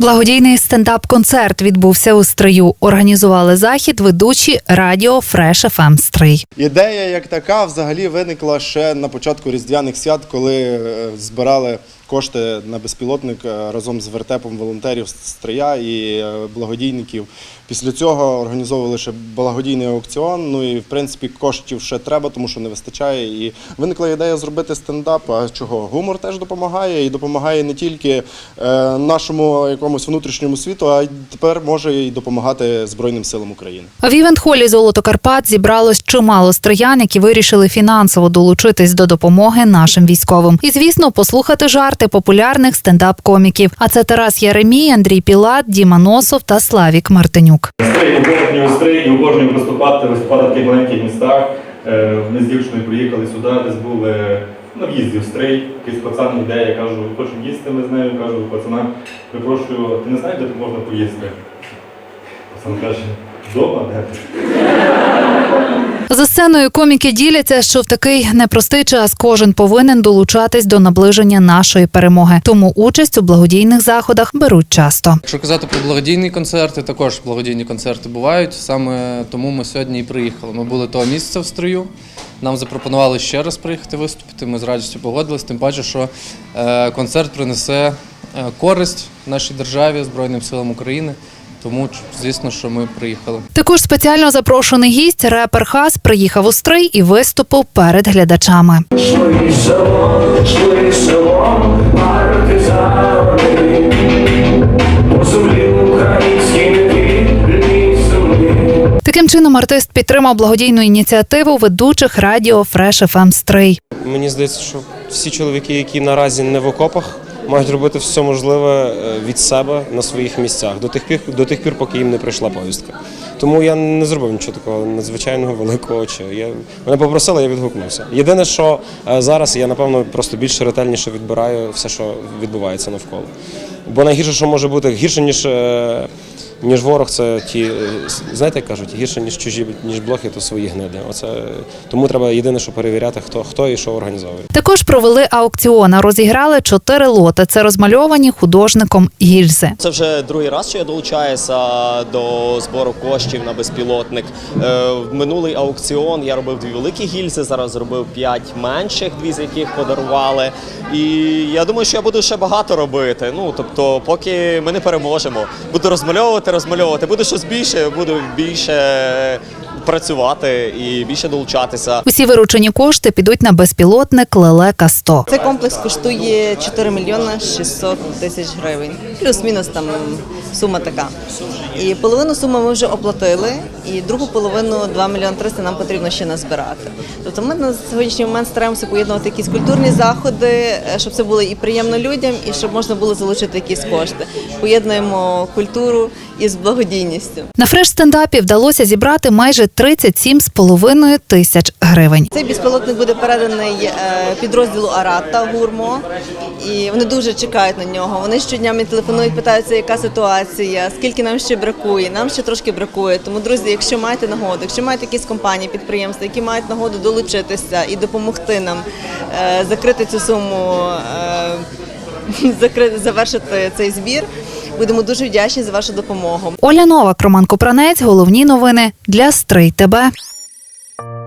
Благодійний стендап-концерт відбувся у стрию. Організували захід ведучі радіо Фреш ФМ Стрий. Ідея як така взагалі виникла ще на початку різдвяних свят, коли е, збирали кошти на безпілотник е, разом з вертепом волонтерів Стрия і е, благодійників. Після цього організовували ще благодійний аукціон. Ну і в принципі коштів ще треба, тому що не вистачає. І виникла ідея зробити стендап. А чого? Гумор теж допомагає і допомагає не тільки е, нашому якомусь внутрішньому світу, а й тепер може і допомагати Збройним силам України. В івент-холі Золото Карпат зібралось чимало стриян, які вирішили фінансово долучитись до допомоги нашим військовим. І звісно, послухати жарти популярних стендап-коміків. А це Тарас Яремій, Андрій Пілат, Діма Носов та Славік Мартинюк. Стрий, обожнюю стрий і виступати, виступати в таких маленьких містах. Е, Ми з дівчиною приїхали сюди, десь були на в'їзді в стрий. Якийсь пацан йде, я кажу, хочемо їсти, ми з нею кажу, пацана, припрошую, ти не знаєш, де тут можна поїсти? Пацан каже, вдома, де сценою коміки діляться, що в такий непростий час кожен повинен долучатись до наближення нашої перемоги. Тому участь у благодійних заходах беруть часто. Якщо казати про благодійні концерти, також благодійні концерти бувають. Саме тому ми сьогодні і приїхали. Ми були того місяця в строю. Нам запропонували ще раз приїхати виступити. Ми з радістю погодились, тим паче, що е, концерт принесе е, користь нашій державі, Збройним силам України. Тому, звісно, що ми приїхали. Також спеціально запрошений гість репер Хас приїхав у стрий і виступив перед глядачами. Шли селом, шли селом, партизани, по землі українській. Таким чином артист підтримав благодійну ініціативу ведучих радіо Фреш ФМ Стрий. Мені здається, що всі чоловіки, які наразі не в окопах, мають робити все можливе е, від себе на своїх місцях до тих пір, до тих пір, поки їм не прийшла повістка. Тому я не зробив нічого такого надзвичайного великого. Чи я мене попросили, я відгукнувся. Єдине, що е, зараз я напевно просто більш ретельніше відбираю все, що відбувається навколо. Бо найгірше, що може бути гірше ніж. Е, Ніж ворог, це ті, е, знаєте, як кажуть, гірше ніж чужі, ніж блохи, то свої гниди. Оце тому треба єдине, що перевіряти, хто хто і що організовує. Також провели аукціон, а розіграли чотири лоти. Це розмальовані художником гільзи. Це вже другий раз, що я долучаюся до збору коштів на безпілотник. Е, В минулий аукціон я робив дві великі гільзи, зараз зробив п'ять менших, дві з яких подарували. І я думаю, що я буду ще багато робити. Ну тобто, поки ми не переможемо, буду розмальовувати, розмальовувати. Буде щось більше, буду більше працювати і більше долучатися. Усі виручені кошти підуть на безпілотник Лелека 100 Цей комплекс коштує 4 мільйони 600 тисяч гривень. Плюс-мінус там сума така. І половину суми ми вже оплатили, і другу половину 2 мільйони 300 нам потрібно ще назбирати. Тобто ми на сьогоднішній момент стараємося поєднувати якісь культурні заходи, е, щоб це було і приємно людям, і щоб можна було залучити якісь кошти. Поєднуємо культуру із благодійністю. На фреш-стендапі вдалося зібрати майже 37,5 тисяч гривень. Цей безпілотник буде переданий е, підрозділу Арата Гурмо, і вони дуже чекають на нього. Вони щодня мені телефонують, питаються, яка ситуація, скільки нам ще бракує. Нам ще трошки бракує. Тому, друзі, якщо маєте нагоду, якщо маєте якісь компанії, підприємства, які мають нагоду долучитися і допомогти нам е, закрити цю суму, е, закрити, завершити цей збір. Будемо дуже вдячні за вашу допомогу. Оля Новак, Роман Купранець. Головні новини для Стрий ТБ.